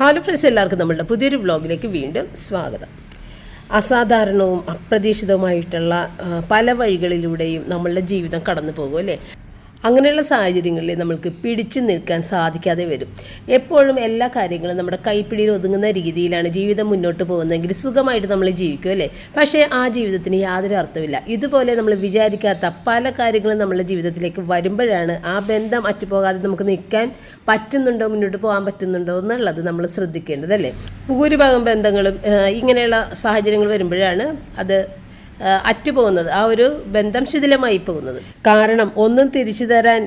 Hello friends എല്ലാവർക്കും നമ്മളുടെ പുതിയൊരു വ്ളോഗിലേക്ക് വീണ്ടും സ്വാഗതം. അസാധാരണവും അപ്രതീക്ഷിതവുമായിട്ടുള്ള പല വഴികളിലൂടെയും നമ്മളുടെ ജീവിതം കടന്നു പോകും അല്ലേ? അങ്ങനെയുള്ള സാഹചര്യങ്ങളിൽ നമ്മൾക്ക് പിടിച്ചു നിൽക്കാൻ സാധിക്കാതെ വരും. എപ്പോഴും എല്ലാ കാര്യങ്ങളും നമ്മുടെ കൈപ്പിടിയിൽ ഒതുങ്ങുന്ന രീതിയിലാണ് ജീവിതം മുന്നോട്ട് പോകുന്നതെങ്കിൽ സുഖമായിട്ട് നമ്മൾ ജീവിക്കും അല്ലേ? പക്ഷേ ആ ജീവിതത്തിന് യാതൊരു അർത്ഥമില്ല ഇതുപോലെ നമ്മൾ വിചാരിക്കാത്ത പല കാര്യങ്ങളും നമ്മുടെ ജീവിതത്തിലേക്ക് വരുമ്പോഴാണ് ആ ബന്ധം അറ്റുപോകാതെ നമുക്ക് നിൽക്കാൻ പറ്റുന്നുണ്ടോ മുന്നോട്ട് പോകാൻ പറ്റുന്നുണ്ടോ എന്നുള്ളത് നമ്മൾ ശ്രദ്ധിക്കേണ്ടതല്ലേ ഭൂരിഭാഗം ബന്ധങ്ങളും ഇങ്ങനെയുള്ള സാഹചര്യങ്ങൾ വരുമ്പോഴാണ് അത് അറ്റുപോകുന്നത് ആ ഒരു ബന്ധം ശിഥിലമായി പോകുന്നത്. കാരണം ഒന്നും തിരിച്ചു തരാൻ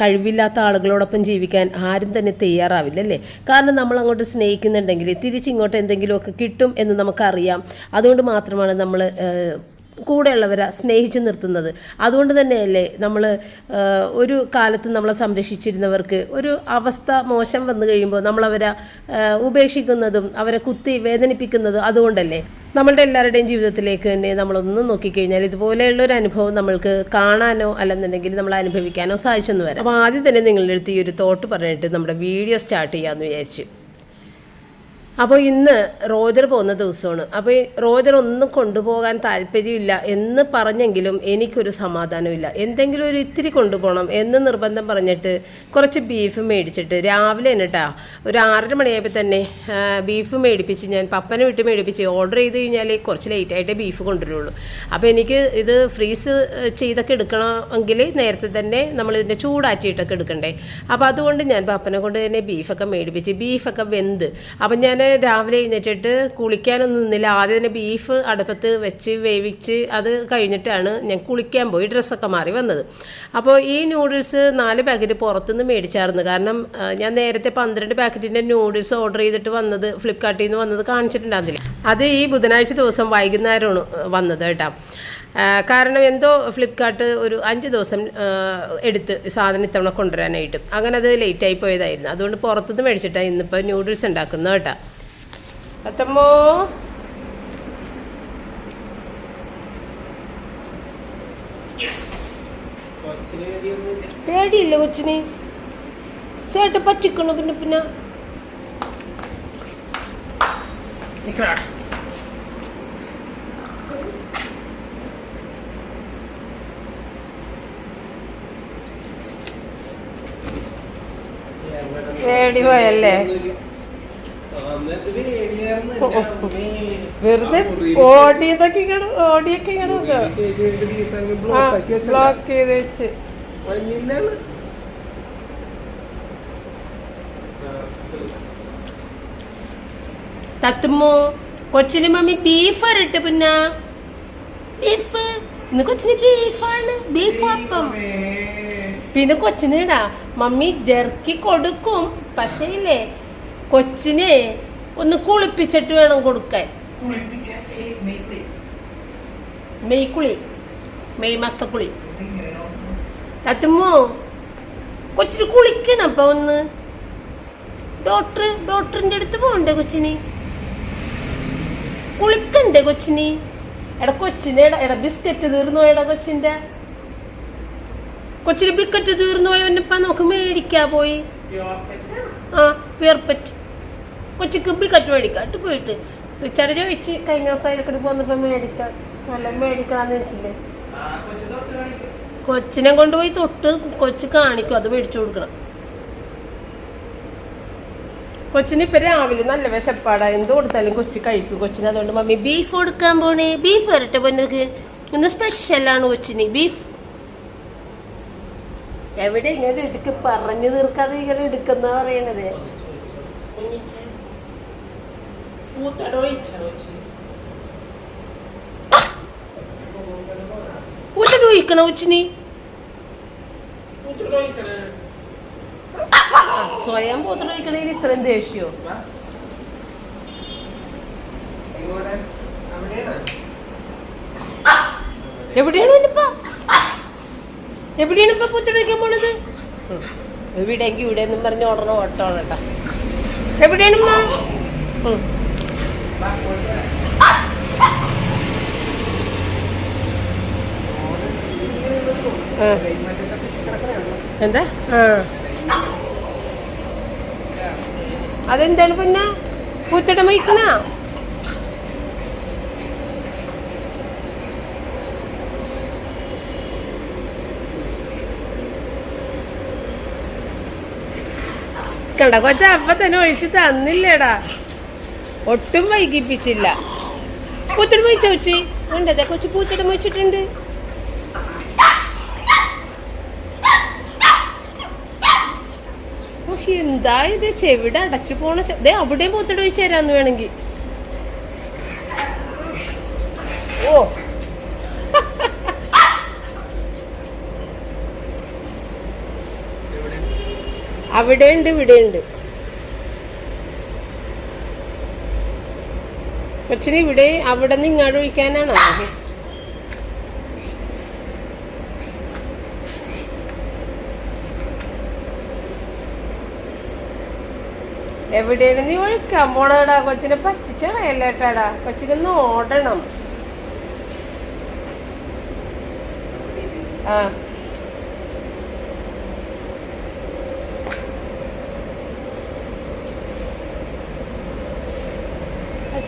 കഴിവില്ലാത്ത ആളുകളോടൊപ്പം ജീവിക്കാൻ ആരും തന്നെ തയ്യാറാവില്ല അല്ലേ? കാരണം നമ്മൾ അങ്ങോട്ട് സ്നേഹിക്കുന്നുണ്ടെങ്കിൽ തിരിച്ചിങ്ങോട്ട് എന്തെങ്കിലുമൊക്കെ കിട്ടും എന്ന് നമുക്കറിയാം. അതുകൊണ്ട് മാത്രമാണ് നമ്മൾ കൂടെയുള്ളവരെ സ്നേഹിച്ച് നിർത്തുന്നത്. അതുകൊണ്ട് തന്നെയല്ലേ നമ്മൾ ഒരു കാലത്ത് നമ്മളെ സംരക്ഷിച്ചിരുന്നവർക്ക് ഒരു അവസ്ഥ മോശം വന്നു കഴിയുമ്പോൾ നമ്മളവരെ ഉപേക്ഷിക്കുന്നതും അവരെ കുത്തി വേദനിപ്പിക്കുന്നതും അതുകൊണ്ടല്ലേ. നമ്മളുടെ എല്ലാവരുടെയും ജീവിതത്തിലേക്ക് തന്നെ നമ്മളൊന്ന് നോക്കിക്കഴിഞ്ഞാൽ ഇതുപോലെയുള്ള ഒരു അനുഭവം നമ്മൾക്ക് കാണാനോ അല്ലെന്നുണ്ടെങ്കിൽ നമ്മൾ അനുഭവിക്കാനോ സാധിച്ചെന്ന് വരാം. അപ്പോൾ ആദ്യം തന്നെ നിങ്ങളുടെ അടുത്ത് ഈ ഒരു തോട്ട് പറഞ്ഞിട്ട് നമ്മുടെ വീഡിയോ സ്റ്റാർട്ട് ചെയ്യാമെന്ന് വിചാരിച്ചു. അപ്പോൾ ഇന്ന് റോജർ പോകുന്ന ദിവസമാണ്. അപ്പോൾ റോജർ ഒന്നും കൊണ്ടുപോകാൻ താല്പര്യമില്ല എന്ന് പറഞ്ഞെങ്കിലും എനിക്കൊരു സമാധാനമില്ല. എന്തെങ്കിലും ഒരു ഇത്തിരി കൊണ്ടുപോകണം എന്ന് നിർബന്ധം പറഞ്ഞിട്ട് കുറച്ച് ബീഫ് മേടിച്ചിട്ട് രാവിലെ തന്നെ ഒരു ആറര മണിയായപ്പോൾ തന്നെ ബീഫ് മേടിപ്പിച്ച് ഞാൻ പപ്പനെ വിട്ട് മേടിപ്പിച്ച് ഓർഡർ ചെയ്ത് കഴിഞ്ഞാൽ കുറച്ച് ലേറ്റായിട്ടേ ബീഫ് കൊണ്ടുവരുള്ളൂ. അപ്പോൾ എനിക്ക് ഇത് ഫ്രീസ് ചെയ്തൊക്കെ എടുക്കണമെങ്കിൽ നേരത്തെ തന്നെ നമ്മൾ ഇതിന്റെ ചൂടാറ്റിയിട്ടൊക്കെ എടുക്കണ്ടേ. അപ്പോൾ അതുകൊണ്ട് ഞാൻ പപ്പനെ കൊണ്ട് തന്നെ ബീഫൊക്കെ മേടിപ്പിച്ച് ബീഫൊക്കെ വെന്ത്. അപ്പം ഞാൻ രാവിലെ എഴുന്നേറ്റിട്ട് കുളിക്കാനൊന്നും നിന്നില്ല. ആദ്യം തന്നെ ബീഫ് അടുപ്പത്ത് വെച്ച് വേവിച്ച് അത് കഴിഞ്ഞിട്ടാണ് ഞാൻ കുളിക്കാൻ പോയി. ഡ്രസ്സൊക്കെ മാറി വന്നത്. അപ്പോൾ ഈ നൂഡിൽസ് നാല് പാക്കറ്റ് പുറത്തുനിന്ന് മേടിച്ചായിരുന്നു. കാരണം ഞാൻ നേരത്തെ പന്ത്രണ്ട് പാക്കറ്റിന്റെ നൂഡിൽസ് ഓർഡർ ചെയ്തിട്ട് വന്നത് ഫ്ലിപ്കാർട്ടിൽ നിന്ന് വന്നത് കാണിച്ചിട്ടുണ്ടായിരുന്നില്ല. അത് ഈ ബുധനാഴ്ച ദിവസം വൈകുന്നേരമാണ് വന്നത് കേട്ടോ. കാരണം എന്തോ ഫ്ലിപ്കാർട്ട് ഒരു അഞ്ച് ദിവസം എടുത്ത് സാധനം ഇത്തവണ കൊണ്ടുവരാനായിട്ട്. അങ്ങനെ അത് ലേറ്റായി പോയതായിരുന്നു. അതുകൊണ്ട് പുറത്തുനിന്ന് മേടിച്ചിട്ടാണ് ഇന്നിപ്പോൾ ന്യൂഡിൽസ് ഉണ്ടാക്കുന്നത് കേട്ടോ. അത്തമ്മോ? പേടിയില്ല കൊച്ചിന്? ചേട്ട പറ്റിക്കണു പിന്നെ പിന്നെ? പേടി പോയല്ലേ വെറുതെ ഓടിയതൊക്കെ ഇങ്ങനെ ഓടിയൊക്കെ ഇങ്ങനെ ബ്ലോക്ക് ചെയ്ത് വെച്ച്. തത്തുമ്മോ കൊച്ചിന് മമ്മി ബീഫ് ഇട്ട് പിന്നെ. ബീഫ് ഇന്ന് കൊച്ചിന് ബീഫാണ് ബീഫ് അപ്പം. പിന്നെ കൊച്ചിന് ഇടാ. മമ്മി ജെർക്കി കൊടുക്കും. പക്ഷേ ഇല്ലേ കൊച്ചിനെ ഒന്ന് കുളിപ്പിച്ചിട്ട് വേണം കൊടുക്കാൻ. മെയ് കുളി മെയ് മാസത്തെ കുളി തത്തുമ്മോ കൊച്ചിന് കുളിക്കണം അപ്പൊ ഒന്ന്. ഡോക്ടർ ഡോക്ടറിന്റെ അടുത്ത് പോകണ്ടേ കൊച്ചിന്? കുളിക്കണ്ടേ കൊച്ചിന്? എടാ കൊച്ചിന് എടാ ബിസ്ക്കറ്റ് തീർന്നു എടാ കൊച്ചിന്റെ? കൊച്ചിന് പിക്കറ്റ് തീർന്നു പോയി. അവനിപ്പ നമുക്ക് മേടിക്കാ പോയി. ആ പിയർപ്പറ്റ് കൊച്ചിക്ക് പിക്കറ്റ് മേടിക്കാട്ട് പോയിട്ട്. റിച്ചാർഡ് ചോദിച്ച് കഴിഞ്ഞ ദിവസം അതിലൊക്കെ പോന്നപ്പോ മേടിക്കാം. നല്ല മേടിക്കാന്ന് വെച്ചില്ലേ? കൊച്ചിനെ കൊണ്ടുപോയി തൊട്ട് കൊച്ചു കാണിക്കും. അത് മേടിച്ചു കൊടുക്കണം. കൊച്ചിന് ഇപ്പൊ രാവിലെ നല്ല വിശപ്പാടാ. എന്ത് കൊടുത്താലും കൊച്ചു കഴിക്കും. കൊച്ചിന് അതുകൊണ്ട് മമ്മി ബീഫ് കൊടുക്കാൻ പോണേ. ബീഫ് വരട്ടെ പൊന്നക്ക്. ഇന്ന് സ്പെഷ്യലാണ് കൊച്ചിന്. ബീഫ് എവിടെ ഇങ്ങനെ എടുക്ക? പറഞ്ഞു തീർക്കാതെ ഇങ്ങനെ എടുക്കുന്ന പറയണത്. ഒഴിക്കണ കൊച്ചിന്? സ്വയം ഒഴിക്കണേൽ ഇത്രയും ദേഷ്യോ? എവിടെയാണ് ഇനിപ്പ എവിടെയാണ് ഇപ്പൊ പൂത്തട്ട് ഒഴിക്കാൻ പോണത്? എവിടെയെങ്കിൽ ഇവിടെ എന്നും പറഞ്ഞ് ഓടണം ഓട്ടമാണ് കേട്ടാ. എവിടെയാണ്. എന്താ? അതെന്താണ് പിന്നെ? പൂത്തട മയിക്കണ? കണ്ട കൊച്ച അപ്പൊ തന്നെ ഒഴിച്ച് തന്നില്ലേടാ. ഒട്ടും വൈകിപ്പിച്ചില്ല. പൂത്തിട്ട് മൊയിച്ച കൊച്ചി? ഉണ്ടതെ കൊച്ചു പൂത്തിട്ട് മൊയിച്ചിട്ടുണ്ട്. ഓ, എന്താ ഇത്? ചെവിടെ അടച്ചു പോണ ദേ അവിടെയും പൂത്തട ഒഴിച്ചു തരാന്ന് വേണമെങ്കിൽ. ഓ അവിടെ ഉണ്ട് ഇവിടെ ഉണ്ട് കൊച്ചിന് ഇവിടെ അവിടെ നിന്ന് ഇങ്ങോട്ട് ഒഴിക്കാനാണോ? എവിടെയാണ് നീ ഒഴിക്കാൻ പോണടാ? കൊച്ചിനെ പറ്റിച്ച കളയല്ലേട്ടാടാ കൊച്ചിനൊന്ന് ഓടണം. ആ.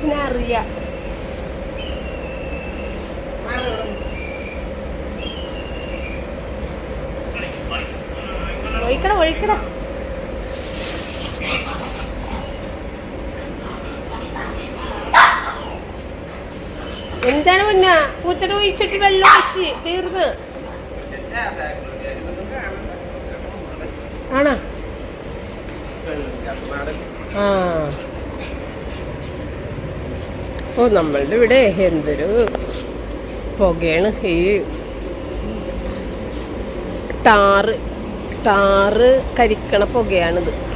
അച്ഛനെ അറിയാം. ഒഴിക്കണം ഒഴിക്കണം. എന്താണ് മുന്ന? പൂത്തട ഒഴിച്ചിട്ട് വെള്ളം ഒഴിച്ച് തീർന്ന്. ആണോ? ആ. ഓ നമ്മളുടെ ഇവിടെ എന്തൊരു പുകയാണ്. ഈ ടാറ് ടാറ് കരിക്കണ പുകയാണിത്.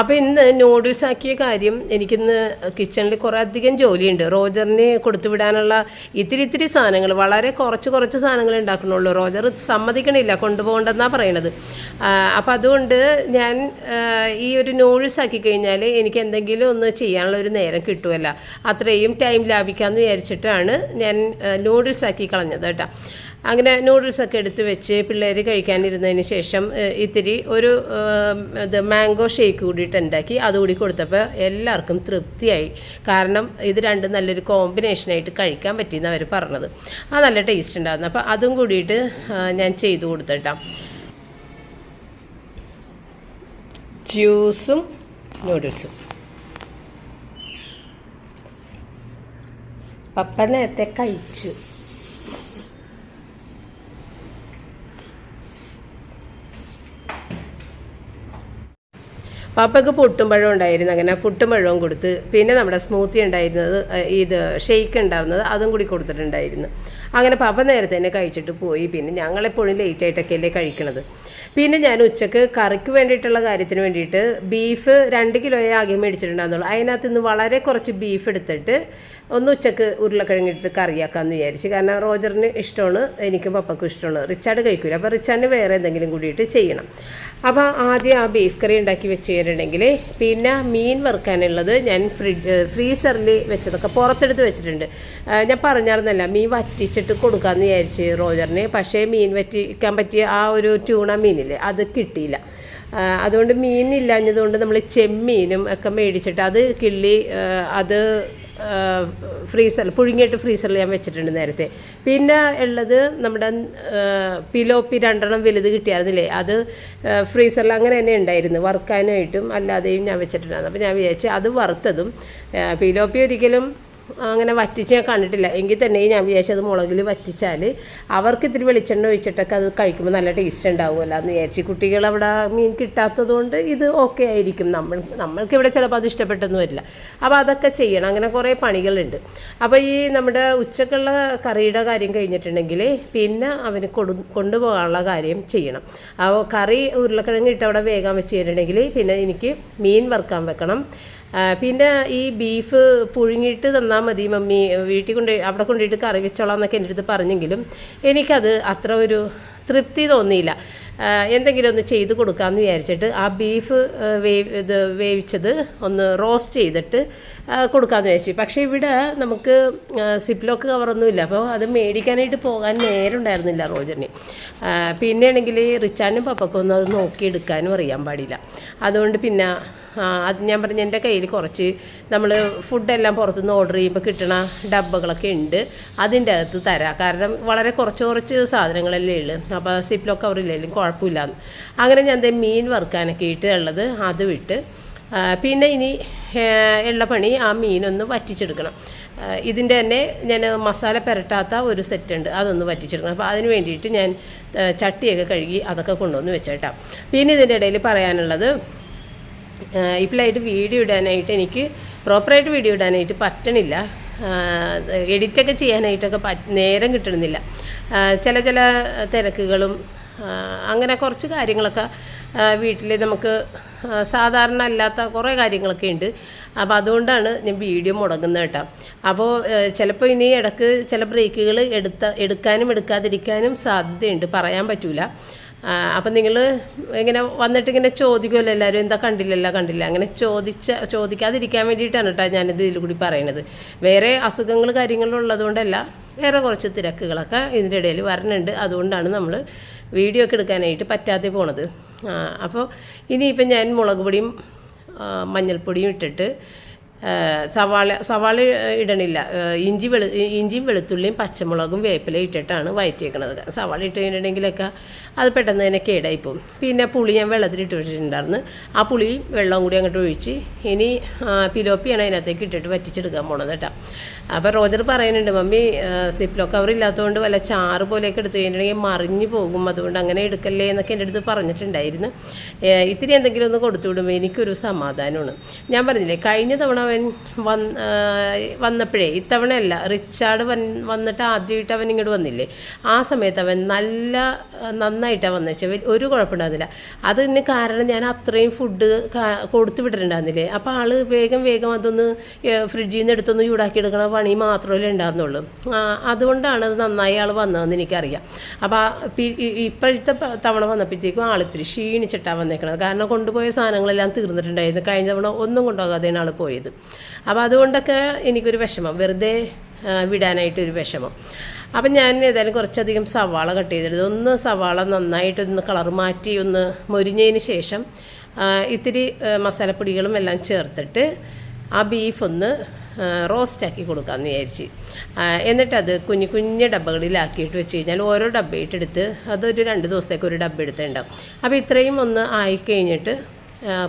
അപ്പോൾ ഇന്ന് നൂഡിൽസ് ആക്കിയ കാര്യം എനിക്കിന്ന് കിച്ചണിൽ കുറേ അധികം ജോലിയുണ്ട്. റോജറിന് കൊടുത്തു വിടാനുള്ള ഇത്തിരി ഇത്തിരി സാധനങ്ങൾ വളരെ കുറച്ച് കുറച്ച് സാധനങ്ങൾ ഉണ്ടാക്കണുള്ളൂ റോജർ സമ്മതിക്കണില്ല കൊണ്ടുപോകണ്ടെന്നാണ് പറയണത്. അപ്പോൾ അതുകൊണ്ട് ഞാൻ ഈ ഒരു നൂഡിൽസ് ആക്കി കഴിഞ്ഞാൽ എനിക്ക് എന്തെങ്കിലും ഒന്ന് ചെയ്യാനുള്ള ഒരു നേരം കിട്ടുമല്ല അത്രയും ടൈം ലാഭിക്കാമെന്ന് വിചാരിച്ചിട്ടാണ് ഞാൻ നൂഡിൽസ് ആക്കി കളഞ്ഞത് കേട്ടോ. അങ്ങനെ നൂഡിൽസൊക്കെ എടുത്ത് വെച്ച് പിള്ളേർ കഴിക്കാനിരുന്നതിന് ശേഷം ഇത്തിരി ഒരു ഇത് മാംഗോ ഷേക്ക് കൂടിയിട്ട് ഉണ്ടാക്കി. അതുകൂടി കൊടുത്തപ്പോൾ എല്ലാവർക്കും തൃപ്തിയായി. കാരണം ഇത് രണ്ടും നല്ലൊരു കോമ്പിനേഷനായിട്ട് കഴിക്കാൻ പറ്റിയെന്ന് അവർ പറഞ്ഞത്. ആ നല്ല ടേസ്റ്റ് ഉണ്ടായിരുന്നു. അപ്പോൾ അതും കൂടിയിട്ട് ഞാൻ ചെയ്തു കൊടുത്തിട്ടാം. ജ്യൂസും നൂഡിൽസും പപ്പ നേരത്തെ കഴിച്ചു. പാപ്പയ്ക്ക് പുട്ടും പഴവും ഉണ്ടായിരുന്നു. അങ്ങനെ പുട്ടും പഴവും കൊടുത്ത് പിന്നെ നമ്മുടെ സ്മൂത്തി ഉണ്ടായിരുന്നത് ഇത് ഷെയ്ക്ക് ഉണ്ടായിരുന്നത് അതും കൂടി കൊടുത്തിട്ടുണ്ടായിരുന്നു. അങ്ങനെ പാപ്പ നേരത്തെ തന്നെ കഴിച്ചിട്ട് പോയി. പിന്നെ ഞങ്ങളെപ്പോഴും ലേറ്റ് ആയിട്ടൊക്കെ അല്ലേ കഴിക്കണത്. പിന്നെ ഞാൻ ഉച്ചയ്ക്ക് കറിക്ക് വേണ്ടിയിട്ടുള്ള കാര്യത്തിന് വേണ്ടിയിട്ട് ബീഫ് രണ്ട് കിലോയെ ആകെ മേടിച്ചിട്ടുണ്ടായിരുന്നുള്ളൂ. അതിനകത്ത് നിന്ന് വളരെ കുറച്ച് ബീഫ് എടുത്തിട്ട് ഒന്ന് ഉച്ചയ്ക്ക് ഉരുളക്കിഴങ്ങിട്ട് കറിയാക്കാമെന്ന് വിചാരിച്ച്. കാരണം റോജറിന് ഇഷ്ടമാണ് എനിക്കും പപ്പക്കും ഇഷ്ടമാണ്. റിച്ചാർഡ് കഴിക്കില്ല അപ്പോൾ റിച്ചാർഡിന് വേറെ എന്തെങ്കിലും കൂടിയിട്ട് ചെയ്യണം. അപ്പോൾ ആദ്യം ആ ബീഫ് കറി ഉണ്ടാക്കി വെച്ച് കഴിഞ്ഞിട്ടുണ്ടെങ്കിൽ പിന്നെ മീൻ വറുക്കാനുള്ളത് ഞാൻ ഫ്രിഡ്ജ് ഫ്രീസറിൽ വെച്ചതൊക്കെ പുറത്തെടുത്ത് വെച്ചിട്ടുണ്ട്. ഞാൻ പറഞ്ഞാർന്നല്ല മീൻ വറ്റിച്ചിട്ട് കൊടുക്കാമെന്ന് വിചാരിച്ച് റോജറിന്. പക്ഷേ മീൻ വറ്റിക്കാൻ പറ്റിയ ആ ഒരു ട്യൂണ മീനില്ലേ അത് കിട്ടിയില്ല. അതുകൊണ്ട് മീനില്ലാഞ്ഞതുകൊണ്ട് നമ്മൾ ചെമ്മീനും ഒക്കെ മേടിച്ചിട്ട് അത് കിള്ളി അത് ഫ്രീസർ പുഴുങ്ങിയിട്ട് ഫ്രീസറിൽ ഞാൻ വെച്ചിട്ടുണ്ട് നേരത്തെ. പിന്നെ ഉള്ളത് നമ്മുടെ പിലോപ്പി രണ്ടെണ്ണം വലുത് കിട്ടിയായിരുന്നില്ലേ അത് ഫ്രീസറിൽ അങ്ങനെ തന്നെ ഉണ്ടായിരുന്നു. വറുക്കാനായിട്ടും അല്ലാതെയും ഞാൻ വെച്ചിട്ടുണ്ടായിരുന്നു. അപ്പോൾ ഞാൻ വിചാരിച്ചു അത് വറുത്തതും പിലോപ്പി ഒരിക്കലും അങ്ങനെ വറ്റിച്ച് ഞാൻ കണ്ടിട്ടില്ല. എങ്കിൽ തന്നെ ഞാൻ വിചാരിച്ചത് മുളകിൽ വറ്റിച്ചാൽ അവർക്ക് ഇത്തിരി വെളിച്ചെണ്ണ ഒഴിച്ചിട്ടൊക്കെ അത് കഴിക്കുമ്പോൾ നല്ല ടേസ്റ്റ് ഉണ്ടാവുമല്ലോ എന്ന് വിചാരിച്ച്. കുട്ടികൾ അവിടെ മീൻ കിട്ടാത്തതുകൊണ്ട് ഇത് ഓക്കെ ആയിരിക്കും. നമ്മൾ നമ്മൾക്ക് ഇവിടെ ചിലപ്പോൾ അത് ഇഷ്ടപ്പെട്ടെന്ന് വരില്ല. അപ്പോൾ അതൊക്കെ ചെയ്യണം. അങ്ങനെ കുറേ പണികളുണ്ട്. അപ്പോൾ ഈ നമ്മുടെ ഉച്ചക്കുള്ള കറിയുടെ കാര്യം കഴിഞ്ഞിട്ടുണ്ടെങ്കിൽ പിന്നെ അവന് കൊടു കൊണ്ടുപോകാനുള്ള കാര്യം ചെയ്യണം. അപ്പോൾ കറി ഉരുളക്കിഴങ്ങ് ഇട്ട് അവിടെ വേഗം വെച്ച് കഴിഞ്ഞിട്ടുണ്ടെങ്കിൽ പിന്നെ എനിക്ക് മീൻ വറുക്കാൻ വെക്കണം. പിന്നെ ഈ ബീഫ് പുഴുങ്ങിയിട്ട് തന്നാൽ മതി മമ്മി. വീട്ടിൽ കൊണ്ട് അവിടെ കൊണ്ടിട്ട് കറി വെച്ചോളാം എന്നൊക്കെ എന്റെ അടുത്ത് പറഞ്ഞെങ്കിലും എനിക്കത് അത്ര ഒരു തൃപ്തി തോന്നിയില്ല. എന്തെങ്കിലും ഒന്ന് ചെയ്ത് കൊടുക്കാമെന്ന് വിചാരിച്ചിട്ട് ആ ബീഫ് വേവ് ഇത് വേവിച്ചത് ഒന്ന് റോസ്റ്റ് ചെയ്തിട്ട് കൊടുക്കാമെന്ന് വിചാരിച്ചു. പക്ഷേ ഇവിടെ നമുക്ക് സിപ്ലോക്ക് കവറൊന്നുമില്ല അപ്പോൾ അത് മേടിക്കാനായിട്ട് പോകാൻ നേരം ഉണ്ടായിരുന്നില്ല റോജറിന് പിന്നെ ആണെങ്കിൽ റിച്ചാനും പപ്പക്കും ഒന്നും അത് നോക്കിയെടുക്കാനും അറിയാൻ പാടില്ല. അതുകൊണ്ട് പിന്നെ അത് ഞാൻ പറഞ്ഞു എന്റെ കയ്യിൽ കുറച്ച് നമ്മൾ ഫുഡെല്ലാം പുറത്തുനിന്ന് ഓർഡർ ചെയ്യുമ്പോൾ കിട്ടണ ഡബ്ബകളൊക്കെ ഉണ്ട്. അതിന്റെ അകത്ത് തരാം. കാരണം വളരെ കുറച്ച് കുറച്ച് സാധനങ്ങളല്ലേ ഉള്ളു. അപ്പോൾ സിപ്ലോ കവറില്ലെങ്കിലും കുഴപ്പമില്ല അങ്ങനെ ഞാൻ ദേ മീൻ വറുക്കാനൊക്കെ ഇട്ട് ഉള്ളത് അത് വിട്ട്. പിന്നെ ഇനി ഉള്ള പണി ആ മീനൊന്ന് വറ്റിച്ചെടുക്കണം. ഇതിന്റെ തന്നെ ഞാൻ മസാല പുരട്ടാത്ത ഒരു സെറ്റ് ഉണ്ട് അതൊന്ന് വറ്റിച്ചെടുക്കണം. അപ്പോൾ അതിന് വേണ്ടിയിട്ട് ഞാൻ ചട്ടിയൊക്കെ കഴുകി അതൊക്കെ കൊണ്ടുവന്ന് വെച്ചേട്ടാ. പിന്നെ ഇതിന്റെ ഇടയിൽ പറയാനുള്ളത് ഇപ്പോഴായിട്ട് വീഡിയോ ഇടാനായിട്ട് എനിക്ക് പ്രോപ്പറായിട്ട് വീഡിയോ ഇടാനായിട്ട് പറ്റണില്ല. എഡിറ്റൊക്കെ ചെയ്യാനായിട്ടൊക്കെ നേരം കിട്ടണമെന്നില്ല ചില ചില തിരക്കുകളും അങ്ങനെ കുറച്ച് കാര്യങ്ങളൊക്കെ വീട്ടിൽ നമുക്ക് സാധാരണ അല്ലാത്ത കുറേ കാര്യങ്ങളൊക്കെ ഉണ്ട്. അപ്പോൾ അതുകൊണ്ടാണ് ഞാൻ വീഡിയോ മുടങ്ങുന്നത് കേട്ടോ. അപ്പോൾ ചിലപ്പോൾ ഇനി ഇടയ്ക്ക് ചില ബ്രേക്കുകൾ എടുത്ത എടുക്കാനും എടുക്കാതിരിക്കാനും സാധ്യതയുണ്ട്. പറയാൻ പറ്റൂല. അപ്പം നിങ്ങൾ ഇങ്ങനെ വന്നിട്ട് ഇങ്ങനെ ചോദിക്കുമല്ലോ എല്ലാവരും എന്താ കണ്ടില്ലല്ല കണ്ടില്ല. അങ്ങനെ ചോദിച്ച ചോദിക്കാതിരിക്കാൻ വേണ്ടിയിട്ടാണ് കേട്ടോ ഞാനിത് ഇതിൽ കൂടി പറയണത്. വേറെ അസുഖങ്ങൾ കാര്യങ്ങളുള്ളതുകൊണ്ടല്ല വേറെ കുറച്ച് തിരക്കുകളൊക്കെ ഇതിന്റെ ഇടയിൽ വരണുണ്ട്. അതുകൊണ്ടാണ് നമ്മൾ വീഡിയോ ഒക്കെ എടുക്കാനായിട്ട് പറ്റാതെ പോണത്. അപ്പോൾ ഇനിയിപ്പം ഞാൻ മുളക് പൊടിയും മഞ്ഞൾപ്പൊടിയും ഇട്ടിട്ട് സവാള സവാള ഇടണില്ല. ഇഞ്ചി വെളു ഇഞ്ചിയും വെളുത്തുള്ളിയും പച്ചമുളകും വേപ്പില ഇട്ടിട്ടാണ് വയറ്റിയേക്കണത്. സവാള ഇട്ട് കഴിഞ്ഞിട്ടുണ്ടെങ്കിലൊക്കെ അത് പെട്ടെന്ന് തന്നെ കേടായിപ്പോവും പിന്നെ പുളി ഞാൻ വെള്ളത്തിൽ ഇട്ട് വെച്ചിട്ടുണ്ടായിരുന്നു. ആ പുളി വെള്ളവും കൂടി അങ്ങോട്ട് ഒഴിച്ച് ഇനി പിലോപ്പിയാണ് അതിനകത്തേക്ക് ഇട്ടിട്ട് വറ്റിച്ചെടുക്കാൻ പോണത് കേട്ടോ. അപ്പോൾ റോജർ പറയുന്നുണ്ട് മമ്മി സിപ്ലോ കവർ ഇല്ലാത്തതുകൊണ്ട് വല്ല ചാറ് പോലെയൊക്കെ എടുത്തു കഴിഞ്ഞിട്ടുണ്ടെങ്കിൽ മറിഞ്ഞു പോകും. അതുകൊണ്ട് അങ്ങനെ എടുക്കല്ലേ എന്നൊക്കെ എന്റെ അടുത്ത് പറഞ്ഞിട്ടുണ്ടായിരുന്നു. ഇത്തിരി എന്തെങ്കിലും ഒന്ന് കൊടുത്തു വിടുമ്പോൾ എനിക്കൊരു സമാധാനമാണ്. ഞാൻ പറഞ്ഞില്ലേ കഴിഞ്ഞ തവണ അവൻ വന്ന് വന്നപ്പോഴേ ഇത്തവണയല്ല റിച്ചാർഡ് വൻ വന്നിട്ട് ആദ്യമായിട്ട് അവൻ ഇങ്ങോട്ട് വന്നില്ലേ? ആ സമയത്ത് അവൻ നല്ല നന്നായിട്ടാണ് വന്നത് ഒരു കുഴപ്പമുണ്ടാകുന്നില്ല അതിന് കാരണം ഞാൻ അത്രയും ഫുഡ് കൊടുത്തു വിട്ടിട്ടുണ്ടായിരുന്നില്ലേ? അപ്പോൾ ആൾ വേഗം വേഗം അതൊന്ന് ഫ്രിഡ്ജിൽ നിന്ന് എടുത്തൊന്ന് ചൂടാക്കി എടുക്കണ. പണി മാത്രമല്ലേ ഉണ്ടാകുന്നുള്ളൂ അതുകൊണ്ടാണ് അത് നന്നായി ആൾ വന്നതെന്ന് എനിക്കറിയാം. അപ്പോൾ ഇപ്പോഴത്തെ തവണ വന്നപ്പോഴത്തേക്കും ആളിത്തിരി ക്ഷീണിച്ചിട്ടാണ് വന്നേക്കണത്. കാരണം കൊണ്ടുപോയ സാധനങ്ങളെല്ലാം തീർന്നിട്ടുണ്ടായിരുന്നു. കഴിഞ്ഞ തവണ ഒന്നും കൊണ്ടുപോകാതെയാണ് ആൾ പോയത്. അപ്പോൾ അതുകൊണ്ടൊക്കെ എനിക്കൊരു വിഷമം. വെറുതെ വിടാനായിട്ടൊരു വിഷമം. അപ്പം ഞാൻ ഏതായാലും കുറച്ചധികം സവാള കട്ട് ചെയ്തെടുത്തു ഒന്ന് സവാള നന്നായിട്ടൊന്ന് കളർ മാറ്റി ഒന്ന് മൊരിഞ്ഞതിന് ശേഷം ഇത്തിരി മസാലപ്പൊടികളും എല്ലാം ചേർത്തിട്ട് ആ ബീഫ് ഒന്ന് റോസ്റ്റാക്കി കൊടുക്കാമെന്ന് വിചാരിച്ച്. എന്നിട്ടത് കുഞ്ഞു കുഞ്ഞു ഡബ്ബകളിലാക്കിയിട്ട് വെച്ച് കഴിഞ്ഞാൽ ഓരോ ഡബ്ബയിട്ടെടുത്ത് അതൊരു രണ്ട് ദിവസത്തേക്ക് ഒരു ഡബ്ബ എടുത്തിട്ടുണ്ടാവും. അപ്പോൾ ഇത്രയും ഒന്ന് ആയിക്കഴിഞ്ഞിട്ട്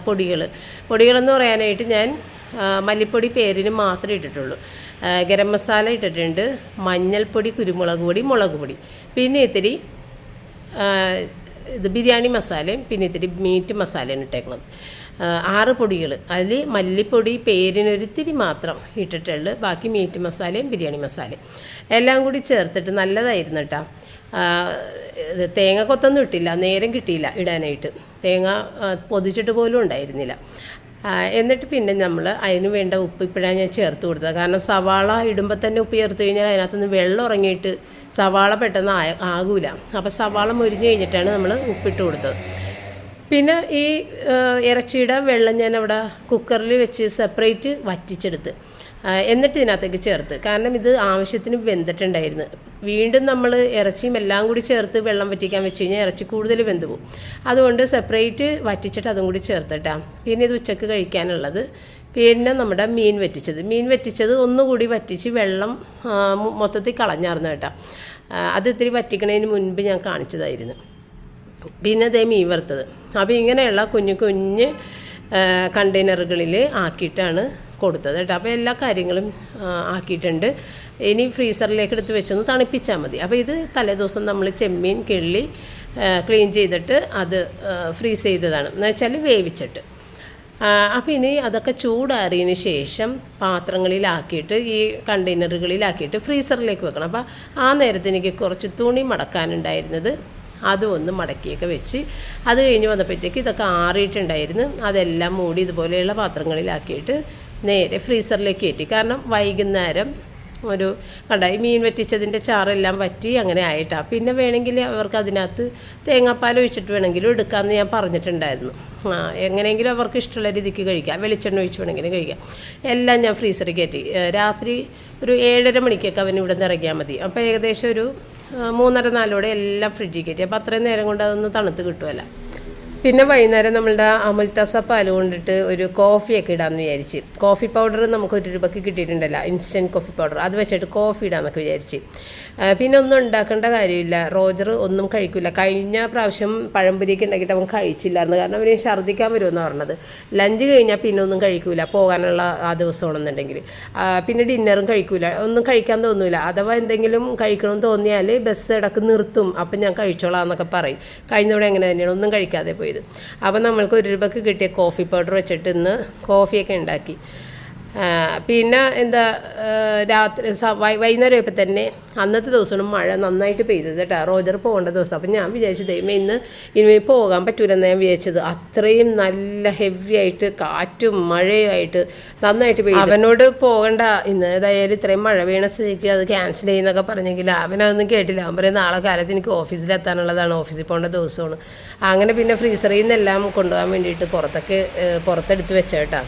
പൊടികൾ പൊടികളെന്ന് പറയാനായിട്ട് ഞാൻ മല്ലിപ്പൊടി പേരിന് മാത്രമേ ഇട്ടിട്ടുള്ളൂ. ഗരം മസാല ഇട്ടിട്ടുണ്ട് മഞ്ഞൾപ്പൊടി കുരുമുളക് പൊടി മുളക് പൊടി. പിന്നെ ഇത്തിരി ഇത് ബിരിയാണി മസാലയും പിന്നെ ഇത്തിരി മീറ്റ് മസാലയാണ് ഇട്ടേക്കുന്നത് ആറ് പൊടികൾ അതിൽ മല്ലിപ്പൊടി പേരിനൊരിത്തിരി മാത്രം ഇട്ടിട്ടുള്ളു. ബാക്കി മീറ്റ് മസാലയും ബിരിയാണി മസാലയും. എല്ലാം കൂടി ചേർത്തിട്ട് നല്ലതായിരുന്നു കേട്ടോ തേങ്ങ കൊത്തൊന്നും ഇട്ടില്ല. നേരം കിട്ടിയില്ല ഇടാനായിട്ട്. തേങ്ങ പൊതിച്ചിട്ട് പോലും ഉണ്ടായിരുന്നില്ല. എന്നിട്ട് പിന്നെ നമ്മൾ അതിന് വേണ്ട ഉപ്പ് ഇപ്പോഴാണ് ഞാൻ ചേർത്ത് കൊടുത്തത്. കാരണം സവാള ഇടുമ്പോൾ തന്നെ ഉപ്പ് ചേർത്ത് കഴിഞ്ഞാൽ അതിനകത്തുനിന്ന് വെള്ളം ഇറങ്ങിയിട്ട് സവാള പെട്ടെന്ന് ആകൂല. അപ്പോൾ സവാള മുരിഞ്ഞ് കഴിഞ്ഞിട്ടാണ് നമ്മൾ ഉപ്പിട്ട് കൊടുത്തത്. പിന്നെ ഈ ഇറച്ചിയുടെ വെള്ളം ഞാൻ അവിടെ കുക്കറിൽ വെച്ച് സെപ്പറേറ്റ് വറ്റിച്ചെടുത്ത് എന്നിട്ട് ഇതിനകത്തേക്ക് ചേർത്ത്. കാരണം ഇത് ആവശ്യത്തിന് വെന്തിട്ടുണ്ടായിരുന്നു. വീണ്ടും നമ്മൾ ഇറച്ചിയും എല്ലാം കൂടി ചേർത്ത് വെള്ളം വറ്റിക്കാൻ വെച്ച് കഴിഞ്ഞാൽ ഇറച്ചി കൂടുതൽ വെന്ത് പോകും. അതുകൊണ്ട് സെപ്പറേറ്റ് വറ്റിച്ചിട്ട് അതും കൂടി ചേർത്തിട്ടാ. പിന്നെ ഇത് ഉച്ചയ്ക്ക് കഴിക്കാനുള്ളത്. പിന്നെ നമ്മുടെ മീൻ വറ്റിച്ചത്. മീൻ വറ്റിച്ചത് ഒന്നുകൂടി വറ്റിച്ച് വെള്ളം മൊത്തത്തിൽ കളഞ്ഞായിരുന്നു കേട്ടോ. അത് ഇത്തിരി വറ്റിക്കണതിന് മുൻപ് ഞാൻ കാണിച്ചതായിരുന്നു. പിന്നെ അതേ മീൻ വറുത്തത്. അപ്പോൾ ഇങ്ങനെയുള്ള കുഞ്ഞു കുഞ്ഞ് കണ്ടെയ്നറുകളിൽ ആക്കിയിട്ടാണ് കൊടുത്തത് കേട്ടോ. അപ്പോൾ എല്ലാ കാര്യങ്ങളും ആക്കിയിട്ടുണ്ട്. ഇനി ഫ്രീസറിലേക്ക് എടുത്ത് വെച്ചൊന്ന് തണുപ്പിച്ചാൽ മതി. അപ്പോൾ ഇത് തലേദിവസം നമ്മൾ ചെമ്മീൻ കിള്ളി ക്ലീൻ ചെയ്തിട്ട് അത് ഫ്രീസ് ചെയ്തതാണ്. എന്ന് വെച്ചാൽ വേവിച്ചിട്ട്. അപ്പോൾ ഇനി അതൊക്കെ ചൂടാറിയതിന് ശേഷം പാത്രങ്ങളിലാക്കിയിട്ട് ഈ കണ്ടെയ്നറുകളിലാക്കിയിട്ട് ഫ്രീസറിലേക്ക് വെക്കണം. അപ്പോൾ ആ നേരത്തെ എനിക്ക് കുറച്ച് തുണി മടക്കാനുണ്ടായിരുന്നത് അതും ഒന്ന് മടക്കിയൊക്കെ വെച്ച് അത് കഴിഞ്ഞ് വന്നപ്പോഴത്തേക്ക് ഇതൊക്കെ ആറിയിട്ടുണ്ടായിരുന്നു. അതെല്ലാം മൂടി ഇതുപോലെയുള്ള പാത്രങ്ങളിലാക്കിയിട്ട് നേരെ ഫ്രീസറിലേക്ക് കയറ്റി. കാരണം വൈകുന്നേരം ഒരു കടായി മീൻ വറ്റിച്ചതിന്റെ ചാറെല്ലാം വറ്റി അങ്ങനെ ആയിട്ടാണ് പിന്നെ വേണമെങ്കിൽ അവർക്ക് അതിനകത്ത് തേങ്ങാപ്പാൽ ഒഴിച്ചിട്ട് വേണമെങ്കിലും എടുക്കാമെന്ന് ഞാൻ പറഞ്ഞിട്ടുണ്ടായിരുന്നു. ആ എങ്ങനെയെങ്കിലും അവർക്ക് ഇഷ്ടമുള്ള രീതിക്ക് കഴിക്കാം. വെളിച്ചെണ്ണ ഒഴിച്ച് വേണമെങ്കിലും കഴിക്കാം. എല്ലാം ഞാൻ ഫ്രീസറിൽ കയറ്റി. രാത്രി ഒരു ഏഴര മണിക്കൊക്കെ അവൻ ഇവിടെ നിന്ന് ഇറങ്ങിയാൽ മതി. അപ്പോൾ ഏകദേശം ഒരു മൂന്നര നാലോടെ എല്ലാം ഫ്രിഡ്ജിൽ കയറ്റി. അപ്പോൾ അത്രയും നേരം കൊണ്ട് അതൊന്ന് തണുത്ത് കിട്ടുമല്ലോ. പിന്നെ വൈകുന്നേരം നമ്മളുടെ അമുൽത്തസ പാൽ കൊണ്ടിട്ട് ഒരു കോഫിയൊക്കെ ഇടാമെന്ന് വിചാരിച്ച്. കോഫി പൗഡർ നമുക്ക് ഒരു രൂപയ്ക്ക് കിട്ടിയിട്ടുണ്ടല്ലോ ഇൻസ്റ്റന്റ് കോഫി പൗഡർ അത് വെച്ചിട്ട് കോഫി ഇടാമെന്നൊക്കെ വിചാരിച്ച്. പിന്നെ ഒന്നും ഉണ്ടാക്കേണ്ട കാര്യമില്ല. റോജർ ഒന്നും കഴിക്കില്ല കഴിഞ്ഞ പ്രാവശ്യം പഴംപൊരിയൊക്കെ ഉണ്ടാക്കിയിട്ട് അവൻ കഴിച്ചില്ലായിരുന്നു. കാരണം അവന് ഛർദ്ദിക്കാൻ വരുമെന്ന് പറഞ്ഞത്. ലഞ്ച് കഴിഞ്ഞാൽ പിന്നെ ഒന്നും കഴിക്കില്ല പോകാനുള്ള ആ ദിവസമാണെന്നുണ്ടെങ്കിൽ. പിന്നെ ഡിന്നറും കഴിക്കില്ല ഒന്നും കഴിക്കാൻ തോന്നില്ല അഥവാ എന്തെങ്കിലും കഴിക്കണമെന്ന് തോന്നിയാൽ ബസ് ഇടയ്ക്ക് നിർത്തും. അപ്പം ഞാൻ കഴിച്ചോളാം എന്നൊക്കെ പറയും. കഴിഞ്ഞ എങ്ങനെ തന്നെയാണ്. ഒന്നും കഴിക്കാതെ പോയത് അപ്പം നമ്മൾക്ക് ഒരു രൂപക്ക് കിട്ടിയ കോഫി പൗഡർ വെച്ചിട്ട് ഇന്ന് കോഫിയൊക്കെ ഉണ്ടാക്കി. പിന്നെ എന്താ രാത്രി വൈകുന്നേരം ആയപ്പോൾ തന്നെ അന്നത്തെ ദിവസമാണ് മഴ നന്നായിട്ട് പെയ്തത് കേട്ടോ. റോജർ പോകേണ്ട ദിവസം. അപ്പം ഞാൻ വിചാരിച്ചു ദൈവമേ ഇന്ന് ഇനി പോകാൻ പറ്റൂലെന്ന് ഞാൻ വിചാരിച്ചത്. അത്രയും നല്ല ഹെവി ആയിട്ട് കാറ്റും മഴയുമായിട്ട് നന്നായിട്ട് പെയ്തു. അവനോട് പോകണ്ട. ഇന്ന് ഏതായാലും ഇത്രയും മഴ വീണ സ്ഥിതിക്ക് അത് ക്യാൻസൽ ചെയ്യുന്നൊക്കെ പറഞ്ഞെങ്കിൽ അവനതൊന്നും കേട്ടില്ല. അവൻ പറയും നാളെ കാലത്ത് എനിക്ക് ഓഫീസിലെത്താനുള്ളതാണ് ഓഫീസിൽ പോകേണ്ട ദിവസമാണ്. അങ്ങനെ പിന്നെ ഫ്രീസറിൽ നിന്നെല്ലാം കൊണ്ടുപോകാൻ വേണ്ടിയിട്ട് പുറത്തൊക്കെ പുറത്തെടുത്ത് വെച്ചേട്ടാ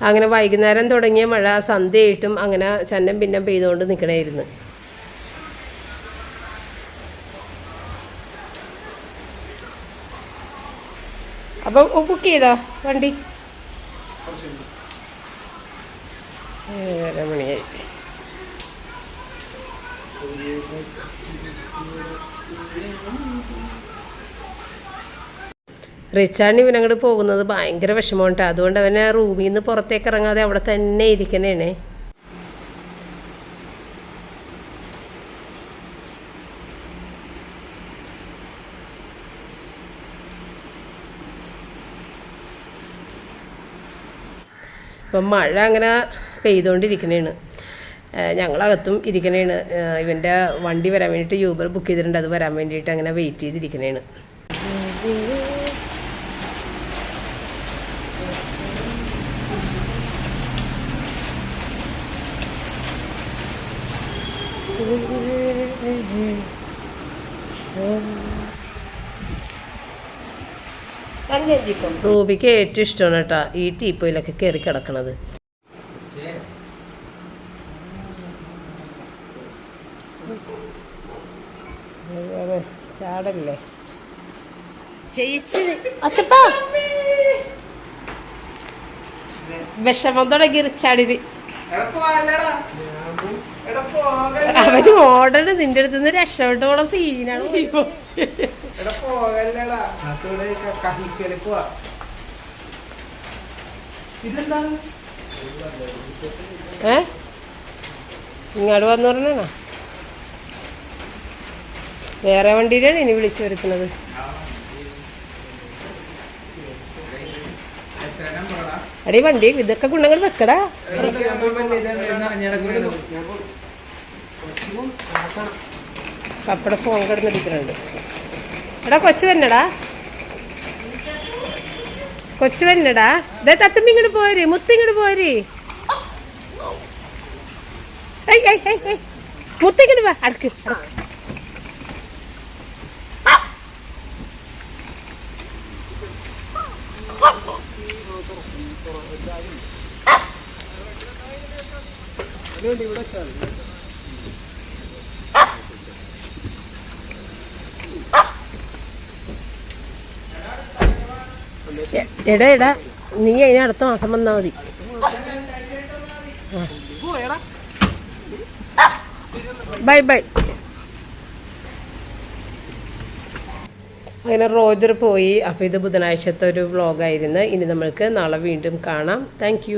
അങ്ങനെ വൈകുന്നേരം തുടങ്ങിയ മഴ സന്ധ്യയായിട്ടും അങ്ങനെ ചന്നം പിന്നം പെയ്തുകൊണ്ട് നിൽക്കണമായിരുന്നു അപ്പം ബുക്ക് ചെയ്തോ? വണ്ടി? മണിയായി. റിച്ചാണ് ഇവനങ്ങോട്ട് പോകുന്നത് ഭയങ്കര വിഷമമുണ്ട് അതുകൊണ്ട് അവനെ റൂമിൽ നിന്ന് പുറത്തേക്ക് ഇറങ്ങാതെ അവിടെ തന്നെ ഇരിക്കണേണേ. ഇപ്പം മഴ അങ്ങനെ പെയ്തുകൊണ്ടിരിക്കണേണ് ഞങ്ങളകത്തും ഇരിക്കണേണ്. ഇവന്റെ വണ്ടി വരാൻ വേണ്ടിയിട്ട് യൂബർ ബുക്ക് ചെയ്തിട്ടുണ്ട്. അത് വരാൻ വേണ്ടിയിട്ട് അങ്ങനെ വെയിറ്റ് ചെയ്തിരിക്കണേണ്. റൂബിക്ക് ഏറ്റവും ഇഷ്ടമാണ് കേട്ടോ ഈ ടീപ്പോയിലൊക്കെ കയറി കിടക്കണത്. ചാടല്ലേ? അച്ചപ്പാ. വിഷമം തുടങ്ങി റിച്ചാടിന് അവന് ഓടണ നിന്റെ അടുത്ത് നിന്ന് രക്ഷപ്പെട്ടോളം പോണ സീനാണ് ഏ? ഇങ്ങോട്ട് വന്നു പറഞ്ഞാണോ? വേറെ വണ്ടിയിലാണ് ഇനി വിളിച്ചു വരുത്തുന്നത്. അടി വണ്ടി ഇതൊക്കെ ഗുണങ്ങൾ വെക്കടാ. പപ്പട ഫോൺ കിടന്നിരിക്കുന്നുണ്ട് എടാ കൊച്ചു വന്നടാ. കൊച്ചു വന്നടാ. ഇതേ തത്തമ്മ ഇങ്ങോട്ട് പോരി മുത്ത് ഇങ്ങോട്ട് പോരി. മുത്ത് ഇങ്ങോട്ട് വാ അടുക്ക് അടുക്ക്. ഇവിടെ വെച്ചാൽ മതി. എ- എടാ എടാ നീ അതിന് അടുത്ത മാസം വന്നാ മതി. Bye bye. അങ്ങനെ റോജർ പോയി. അപ്പോൾ ഇത് ബുധനാഴ്ചത്തെ ഒരു വ്ളോഗായിരുന്നു. ഇനി നമ്മൾക്ക് നാളെ വീണ്ടും കാണാം. താങ്ക്